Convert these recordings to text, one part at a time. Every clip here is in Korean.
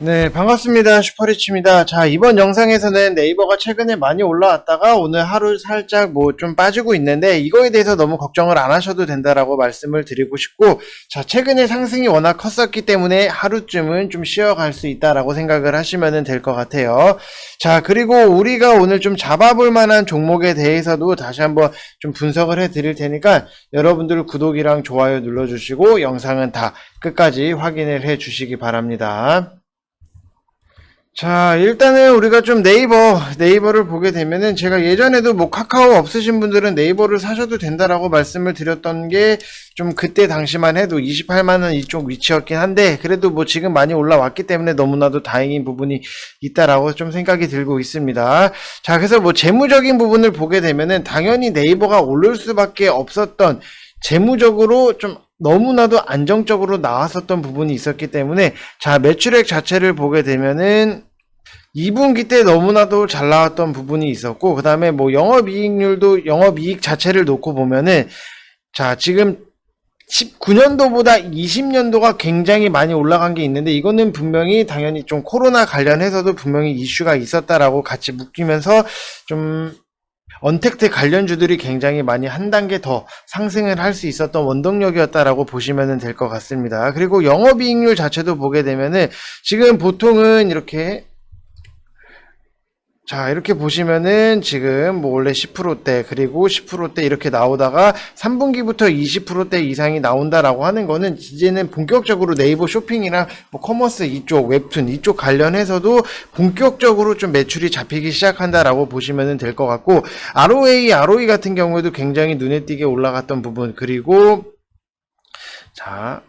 네, 반갑습니다. 슈퍼리치입니다. 자, 이번 영상에서는 네이버가 최근에 많이 올라왔다가 오늘 하루 살짝 뭐 좀 빠지고 있는데 이거에 대해서 너무 걱정을 안 하셔도 된다라고 말씀을 드리고 싶고 자, 최근에 상승이 워낙 컸었기 때문에 하루쯤은 좀 쉬어갈 수 있다라고 생각을 하시면 될 것 같아요. 자, 그리고 우리가 오늘 좀 잡아볼 만한 종목에 대해서도 다시 한번 좀 분석을 해 드릴 테니까 여러분들 구독이랑 좋아요 눌러주시고 영상은 다 끝까지 확인을 해 주시기 바랍니다. 자, 일단은 우리가 좀 네이버, 네이버를 보게 되면은 제가 예전에도 뭐 카카오 없으신 분들은 네이버를 사셔도 된다라고 말씀을 드렸던 게 좀 그때 당시만 해도 28만원 이쪽 위치였긴 한데 그래도 뭐 지금 많이 올라왔기 때문에 너무나도 다행인 부분이 있다라고 좀 생각이 들고 있습니다. 자, 그래서 뭐 재무적인 부분을 보게 되면은 당연히 네이버가 오를 수밖에 없었던 재무적으로 좀 너무나도 안정적으로 나왔었던 부분이 있었기 때문에 자 매출액 자체를 보게 되면은 2분기 때 너무나도 잘 나왔던 부분이 있었고 그 다음에 뭐 영업이익률도 영업이익 자체를 놓고 보면은 자 지금 19년도보다 20년도가 굉장히 많이 올라간 게 있는데 이거는 분명히 당연히 좀 코로나 관련해서도 분명히 이슈가 있었다라고 같이 묶이면서 좀 언택트 관련주들이 굉장히 많이 한 단계 더 상승을 할 수 있었던 원동력이었다라고 보시면 될 것 같습니다. 그리고 영업이익률 자체도 보게 되면은 지금 보통은 이렇게 자, 이렇게 보시면은 지금 뭐 원래 10%대 그리고 10%대 이렇게 나오다가 3분기부터 20%대 이상이 나온다라고 하는 거는 이제는 본격적으로 네이버 쇼핑이랑 뭐 커머스 이쪽 웹툰 이쪽 관련해서도 본격적으로 좀 매출이 잡히기 시작한다라고 보시면 될 것 같고 ROA, ROE 같은 경우에도 굉장히 눈에 띄게 올라갔던 부분 그리고 자,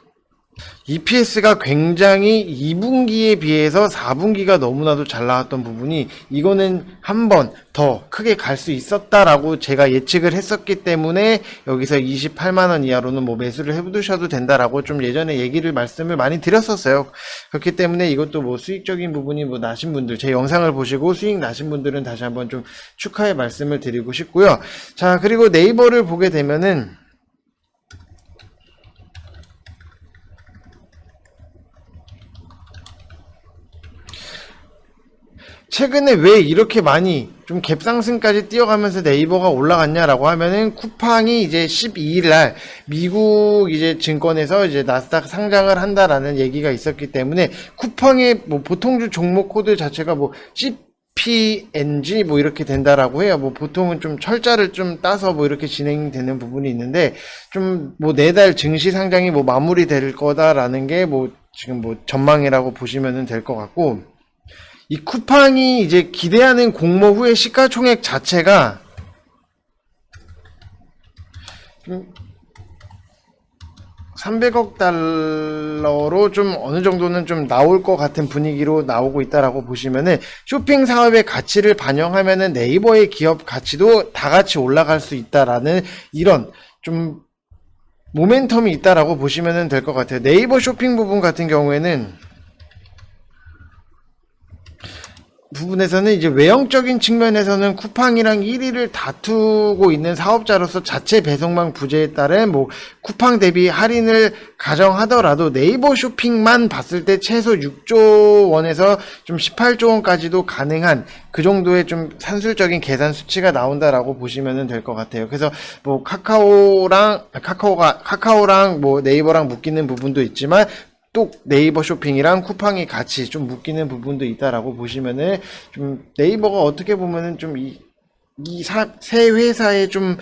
EPS가 굉장히 2분기에 비해서 4분기가 너무나도 잘 나왔던 부분이 이거는 한 번 더 크게 갈 수 있었다라고 제가 예측을 했었기 때문에 여기서 28만원 이하로는 뭐 매수를 해두셔도 된다라고 좀 예전에 얘기를 말씀을 많이 드렸었어요. 그렇기 때문에 이것도 뭐 수익적인 부분이 뭐 나신 분들 제 영상을 보시고 수익 나신 분들은 다시 한번 좀 축하의 말씀을 드리고 싶고요. 자 그리고 네이버를 보게 되면은 최근에 왜 이렇게 많이 좀 갭상승까지 뛰어가면서 네이버가 올라갔냐라고 하면은 쿠팡이 이제 12일 날 미국 이제 증권에서 이제 나스닥 상장을 한다라는 얘기가 있었기 때문에 쿠팡의 뭐 보통주 종목 코드 자체가 뭐 CPNG 뭐 이렇게 된다라고 해요. 뭐 보통은 좀 철자를 좀 따서 뭐 이렇게 진행되는 부분이 있는데 좀 뭐 내달 증시 상장이 뭐 마무리될 거다라는 게 뭐 지금 뭐 전망이라고 보시면 될 것 같고 이 쿠팡이 이제 기대하는 공모 후의 시가총액 자체가 좀 300억 달러로 좀 어느 정도는 좀 나올 것 같은 분위기로 나오고 있다라고 보시면은 쇼핑 사업의 가치를 반영하면은 네이버의 기업 가치도 다 같이 올라갈 수 있다라는 이런 좀 모멘텀이 있다라고 보시면 될 것 같아요. 네이버 쇼핑 부분 같은 경우에는 부분에서는 이제 외형적인 측면에서는 쿠팡이랑 1위를 다투고 있는 사업자로서 자체 배송망 부재에 따른 뭐 쿠팡 대비 할인을 가정하더라도 네이버 쇼핑만 봤을 때 최소 6조 원에서 좀 18조 원까지도 가능한 그 정도의 좀 산술적인 계산 수치가 나온다라고 보시면 될 것 같아요. 그래서 뭐 카카오랑 카카오가 카카오랑 뭐 네이버랑 묶이는 부분도 있지만 또 네이버 쇼핑이랑 쿠팡이 같이 좀 묶이는 부분도 있다라고 보시면은 좀 네이버가 어떻게 보면은 좀 이 이세 회사에 좀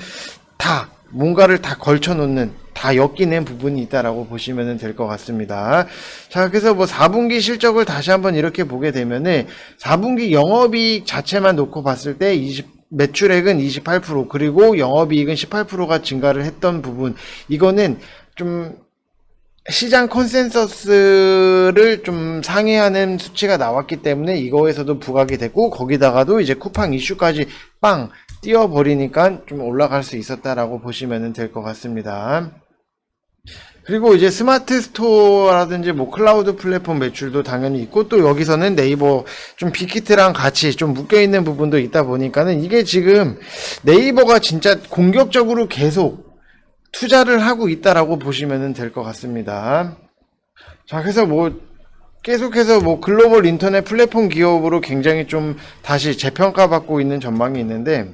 다 뭔가를 다 걸쳐 놓는 다 엮이는 부분이 있다라고 보시면 될 것 같습니다. 자, 그래서 뭐 4분기 실적을 다시 한번 이렇게 보게 되면은 4분기 영업이익 자체만 놓고 봤을 때 20, 매출액은 28% 그리고 영업이익은 18%가 증가를 했던 부분 이거는 좀 시장 컨센서스를 좀 상회하는 수치가 나왔기 때문에 이거에서도 부각이 됐고 거기다가도 이제 쿠팡 이슈까지 빵 띄워버리니까 좀 올라갈 수 있었다라고 보시면 될 것 같습니다. 그리고 이제 스마트 스토어라든지 뭐 클라우드 플랫폼 매출도 당연히 있고 또 여기서는 네이버 좀 빅히트랑 같이 좀 묶여 있는 부분도 있다 보니까는 이게 지금 네이버가 진짜 공격적으로 계속 투자를 하고 있다라고 보시면 될 것 같습니다. 자, 그래서 뭐 계속해서 뭐 글로벌 인터넷 플랫폼 기업으로 굉장히 좀 다시 재평가받고 있는 전망이 있는데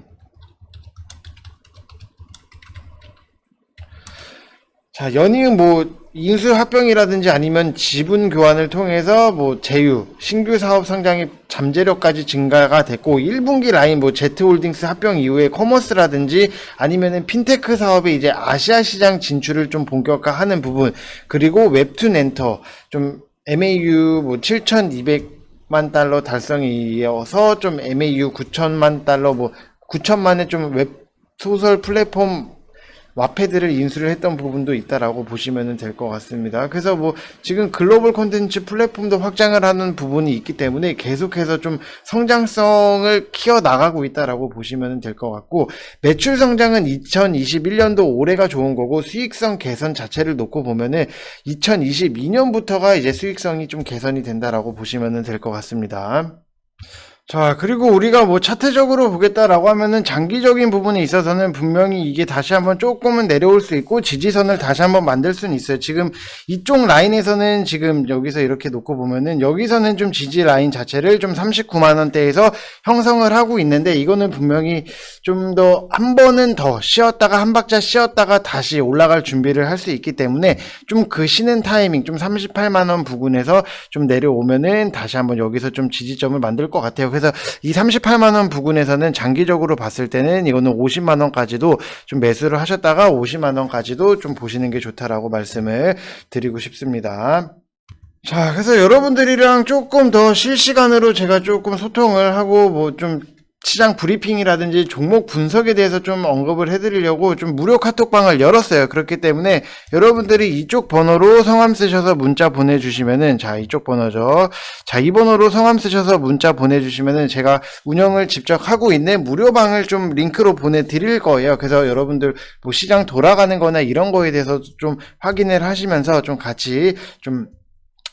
자, 연이은 뭐 인수 합병이라든지 아니면 지분 교환을 통해서 뭐 제휴, 신규 사업 성장이 잠재력까지 증가가 됐고 1분기 라인 뭐 제트홀딩스 합병 이후에 커머스라든지 아니면은 핀테크 사업에 이제 아시아 시장 진출을 좀 본격화하는 부분 그리고 웹툰 엔터 좀 MAU 뭐 7,200만 달러 달성에 이어서 좀 MAU 9천만 달러 뭐 9천만의 좀 웹 소설 플랫폼 와패드를 인수를 했던 부분도 있다라고 보시면 될 것 같습니다. 그래서 뭐 지금 글로벌 콘텐츠 플랫폼도 확장을 하는 부분이 있기 때문에 계속해서 좀 성장성을 키워 나가고 있다라고 보시면 될 것 같고 매출 성장은 2021년도 올해가 좋은 거고 수익성 개선 자체를 놓고 보면은 2022년부터가 이제 수익성이 좀 개선이 된다라고 보시면 될 것 같습니다. 자, 그리고 우리가 뭐 차트적으로 보겠다라고 하면은 장기적인 부분에 있어서는 분명히 이게 다시 한번 조금은 내려올 수 있고 지지선을 다시 한번 만들 수는 있어요. 지금 이쪽 라인에서는 지금 여기서 이렇게 놓고 보면은 여기서는 좀 지지 라인 자체를 좀 39만원대에서 형성을 하고 있는데 이거는 분명히 좀 더 한 번은 더 쉬었다가 한 박자 쉬었다가 다시 올라갈 준비를 할 수 있기 때문에 좀 그 쉬는 타이밍 좀 38만원 부근에서 좀 내려오면은 다시 한번 여기서 좀 지지점을 만들 것 같아요. 그래서 이 38만 원 부근에서는 장기적으로 봤을 때는 이거는 50만 원까지도 좀 매수를 하셨다가 50만 원까지도 좀 보시는 게 좋다라고 말씀을 드리고 싶습니다. 자, 그래서 여러분들이랑 조금 더 실시간으로 제가 조금 소통을 하고 뭐 좀 시장 브리핑이라든지 종목 분석에 대해서 좀 언급을 해드리려고 좀 무료 카톡방을 열었어요. 그렇기 때문에 여러분들이 이쪽 번호로 성함 쓰셔서 문자 보내주시면은 자 이쪽 번호죠. 자 이 번호로 성함 쓰셔서 문자 보내주시면은 제가 운영을 직접 하고 있는 무료방을 좀 링크로 보내드릴 거예요. 그래서 여러분들 뭐 시장 돌아가는 거나 이런 거에 대해서 좀 확인을 하시면서 좀 같이 좀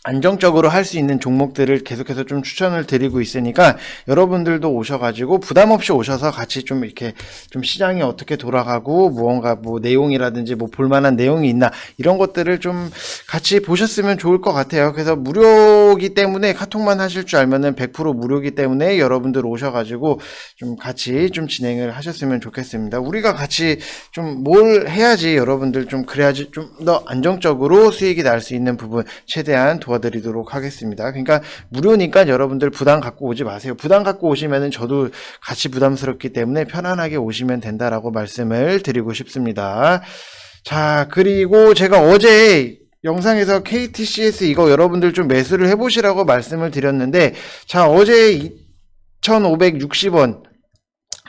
안정적으로 할 수 있는 종목들을 계속해서 좀 추천을 드리고 있으니까 여러분들도 오셔가지고 부담 없이 오셔서 같이 좀 이렇게 좀 시장이 어떻게 돌아가고 무언가 뭐 내용이라든지 뭐 볼만한 내용이 있나 이런 것들을 좀 같이 보셨으면 좋을 것 같아요. 그래서 무료기 때문에 카톡만 하실 줄 알면은 100% 무료기 때문에 여러분들 오셔가지고 좀 같이 좀 진행을 하셨으면 좋겠습니다. 우리가 같이 좀 뭘 해야지 여러분들 좀 그래야지 좀 더 안정적으로 수익이 날 수 있는 부분 최대한 도 와드리도록 하겠습니다. 그러니까 무료니까 여러분들 부담 갖고 오지 마세요. 부담 갖고 오시면은 저도 같이 부담스럽기 때문에 편안하게 오시면 된다라고 말씀을 드리고 싶습니다. 자, 그리고 제가 어제 영상에서 KTCS 이거 여러분들 좀 매수를 해보시라고 말씀을 드렸는데, 자, 어제 2,560원,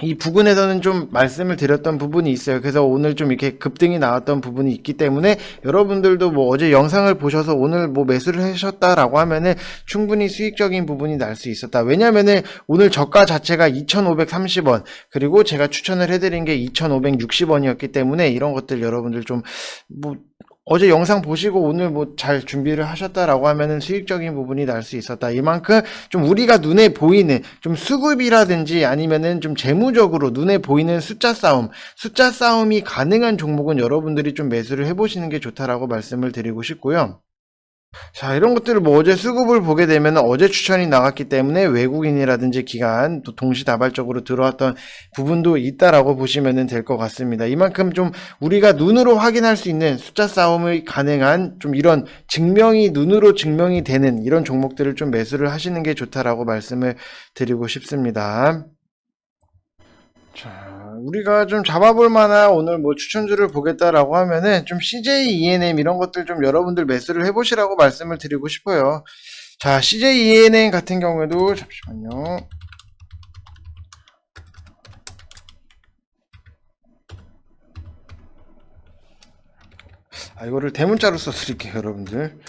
이 부분에서는 좀 말씀을 드렸던 부분이 있어요. 그래서 오늘 좀 이렇게 급등이 나왔던 부분이 있기 때문에 여러분들도 뭐 어제 영상을 보셔서 오늘 뭐 매수를 하셨다라고 하면은 충분히 수익적인 부분이 날 수 있었다. 왜냐면은 오늘 저가 자체가 2,530원 그리고 제가 추천을 해드린 게 2,560원이었기 때문에 이런 것들 여러분들 좀 뭐 어제 영상 보시고 오늘 뭐 잘 준비를 하셨다라고 하면은 수익적인 부분이 날 수 있었다. 이만큼 좀 우리가 눈에 보이는 좀 수급이라든지 아니면은 좀 재무적으로 눈에 보이는 숫자 싸움, 숫자 싸움이 가능한 종목은 여러분들이 좀 매수를 해보시는 게 좋다라고 말씀을 드리고 싶고요. 자, 이런 것들을 뭐 어제 수급을 보게 되면 어제 추천이 나갔기 때문에 외국인이라든지 기관 또 동시다발적으로 들어왔던 부분도 있다라고 보시면 될 것 같습니다. 이만큼 좀 우리가 눈으로 확인할 수 있는 숫자 싸움이 가능한 좀 이런 증명이 눈으로 증명이 되는 이런 종목들을 좀 매수를 하시는 게 좋다라고 말씀을 드리고 싶습니다. 자, 우리가 좀 잡아볼 만한 오늘 뭐 추천주를 보겠다라고 하면은 좀 CJ ENM 이런 것들 좀 여러분들 매수를 해보시라고 말씀을 드리고 싶어요. 자, CJ ENM 같은 경우에도 잠시만요. 아, 이거를 대문자로 써드릴게요, 여러분들.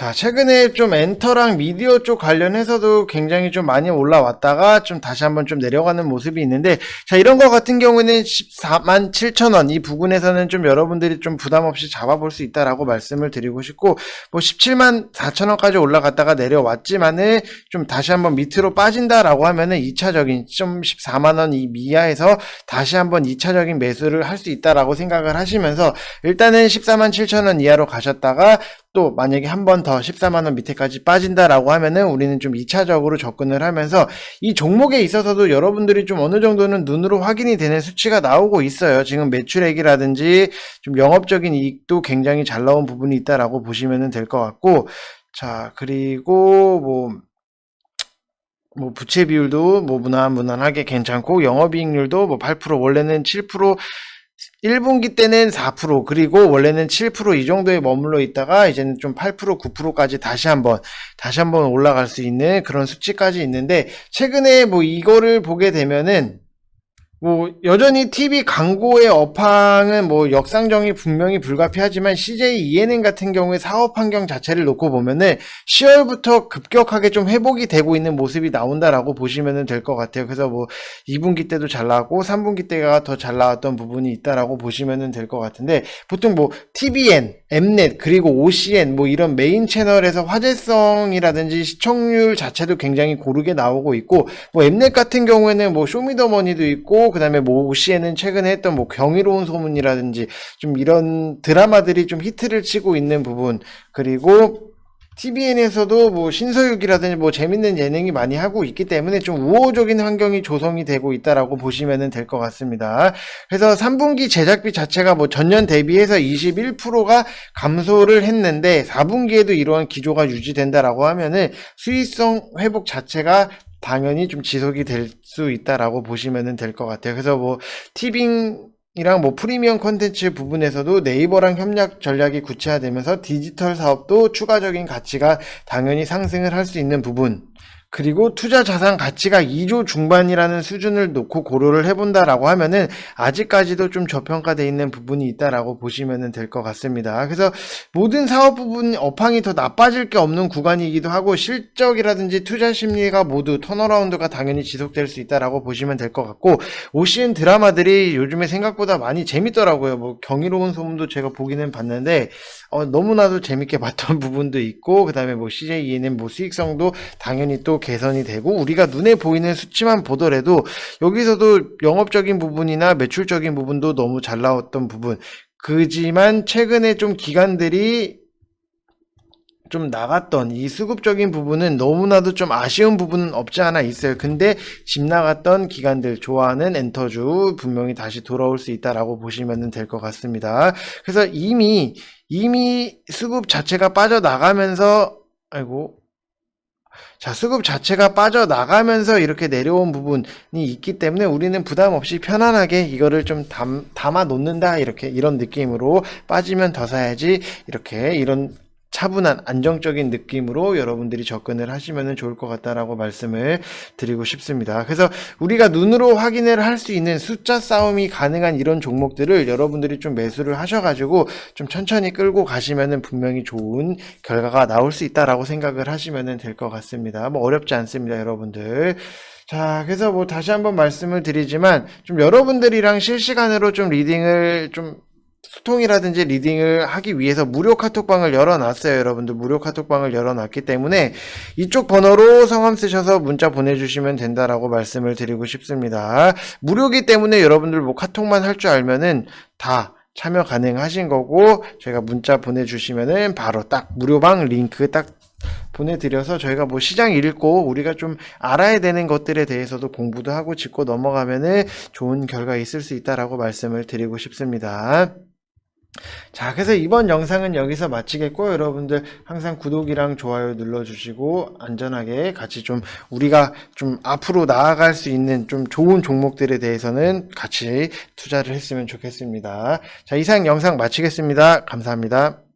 자, 최근에 좀 엔터랑 미디어 쪽 관련해서도 굉장히 좀 많이 올라왔다가 좀 다시 한번 좀 내려가는 모습이 있는데, 자, 이런 거 같은 경우에는 14만 7천 원 이 부분에서는 좀 여러분들이 좀 부담 없이 잡아볼 수 있다라고 말씀을 드리고 싶고, 뭐 17만 4천 원까지 올라갔다가 내려왔지만은 좀 다시 한번 밑으로 빠진다라고 하면은 2차적인 좀 14만 원 이 미하에서 다시 한번 2차적인 매수를 할 수 있다라고 생각을 하시면서 일단은 14만 7천 원 이하로 가셨다가 또 만약에 한 번 더 14만원 밑에까지 빠진다라고 하면은 우리는 좀 2차적으로 접근을 하면서 이 종목에 있어서도 여러분들이 좀 어느 정도는 눈으로 확인이 되는 수치가 나오고 있어요. 지금 매출액이라든지 좀 영업적인 이익도 굉장히 잘 나온 부분이 있다라고 보시면 될 것 같고 자 그리고 뭐 뭐 부채 비율도 뭐 무난 무난하게 괜찮고 영업이익률도 뭐 8% 원래는 7% 1분기 때는 4% 그리고 원래는 7%이 정도에 머물러 있다가 이제는 좀 8% 9%까지 다시 한번 다시 한번 올라갈 수 있는 그런 수치까지 있는데 최근에 뭐 이거를 보게 되면은 뭐 여전히 TV 광고의 업황은 뭐 역상정이 분명히 불가피하지만 CJ ENM 같은 경우에 사업 환경 자체를 놓고 보면은 10월부터 급격하게 좀 회복이 되고 있는 모습이 나온다라고 보시면 될 것 같아요. 그래서 뭐 2분기 때도 잘 나왔고 3분기 때가 더 잘 나왔던 부분이 있다라고 보시면 될 것 같은데 보통 뭐 TVN, Mnet 그리고 OCN 뭐 이런 메인 채널에서 화제성이라든지 시청률 자체도 굉장히 고르게 나오고 있고 뭐 Mnet 같은 경우에는 뭐 쇼미더머니도 있고 그다음에 뭐 OCN은 최근에 했던 뭐 경이로운 소문이라든지 좀 이런 드라마들이 좀 히트를 치고 있는 부분 그리고 TVN에서도 뭐 신서유기라든지 뭐 재밌는 예능이 많이 하고 있기 때문에 좀 우호적인 환경이 조성이 되고 있다라고 보시면 될 것 같습니다. 그래서 3분기 제작비 자체가 뭐 전년 대비해서 21%가 감소를 했는데 4분기에도 이러한 기조가 유지된다라고 하면은 수익성 회복 자체가 당연히 좀 지속이 될 수 있다라고 보시면 될 것 같아요. 그래서 뭐 티빙 이랑 뭐 프리미엄 컨텐츠 부분에서도 네이버랑 협력 전략이 구체화되면서 디지털 사업도 추가적인 가치가 당연히 상승을 할 수 있는 부분. 그리고 투자 자산 가치가 2조 중반이라는 수준을 놓고 고려를 해본다라고 하면은 아직까지도 좀 저평가되어 있는 부분이 있다라고 보시면 될 것 같습니다. 그래서 모든 사업 부분 업황이 더 나빠질 게 없는 구간이기도 하고 실적이라든지 투자 심리가 모두 턴어라운드가 당연히 지속될 수 있다라고 보시면 될 것 같고 OCN 드라마들이 요즘에 생각보다 많이 재밌더라고요. 뭐 경이로운 소문도 제가 보기는 봤는데 어, 너무나도 재밌게 봤던 부분도 있고 그다음에 뭐 CJ ENM 뭐 수익성도 당연히 또 개선이 되고 우리가 눈에 보이는 수치만 보더라도 여기서도 영업적인 부분이나 매출적인 부분도 너무 잘 나왔던 부분 그지만 최근에 좀 기관들이 좀 나갔던 이 수급적인 부분은 너무나도 좀 아쉬운 부분은 없지 않아 있어요. 근데 집 나갔던 기관들 좋아하는 엔터주 분명히 다시 돌아올 수 있다라고 보시면 될 것 같습니다. 그래서 이미 이미 수급 자체가 빠져나가면서 아이고 자, 수급 자체가 빠져나가면서 이렇게 내려온 부분이 있기 때문에 우리는 부담 없이 편안하게 이거를 좀 담, 담아 놓는다. 이렇게 이런 느낌으로 빠지면 더 사야지. 이렇게 이런 차분한 안정적인 느낌으로 여러분들이 접근을 하시면 좋을 것 같다라고 말씀을 드리고 싶습니다. 그래서 우리가 눈으로 확인을 할 수 있는 숫자 싸움이 가능한 이런 종목들을 여러분들이 좀 매수를 하셔가지고 좀 천천히 끌고 가시면은 분명히 좋은 결과가 나올 수 있다라고 생각을 하시면 될 것 같습니다. 뭐 어렵지 않습니다, 여러분들. 자, 그래서 뭐 다시 한번 말씀을 드리지만 좀 여러분들이랑 실시간으로 좀 리딩을 좀 소통이라든지 리딩을 하기 위해서 무료 카톡방을 열어놨어요. 여러분들 무료 카톡방을 열어놨기 때문에 이쪽 번호로 성함 쓰셔서 문자 보내주시면 된다라고 말씀을 드리고 싶습니다. 무료기 때문에 여러분들 뭐 카톡만 할 줄 알면은 다 참여 가능하신 거고 저희가 문자 보내주시면은 바로 딱 무료방 링크 딱 보내드려서 저희가 뭐 시장 읽고 우리가 좀 알아야 되는 것들에 대해서도 공부도 하고 짚고 넘어가면은 좋은 결과 있을 수 있다라고 말씀을 드리고 싶습니다. 자, 그래서 이번 영상은 여기서 마치겠고, 여러분들 항상 구독이랑 좋아요 눌러주시고, 안전하게 같이 좀 우리가 좀 앞으로 나아갈 수 있는 좀 좋은 종목들에 대해서는 같이 투자를 했으면 좋겠습니다. 자, 이상 영상 마치겠습니다. 감사합니다.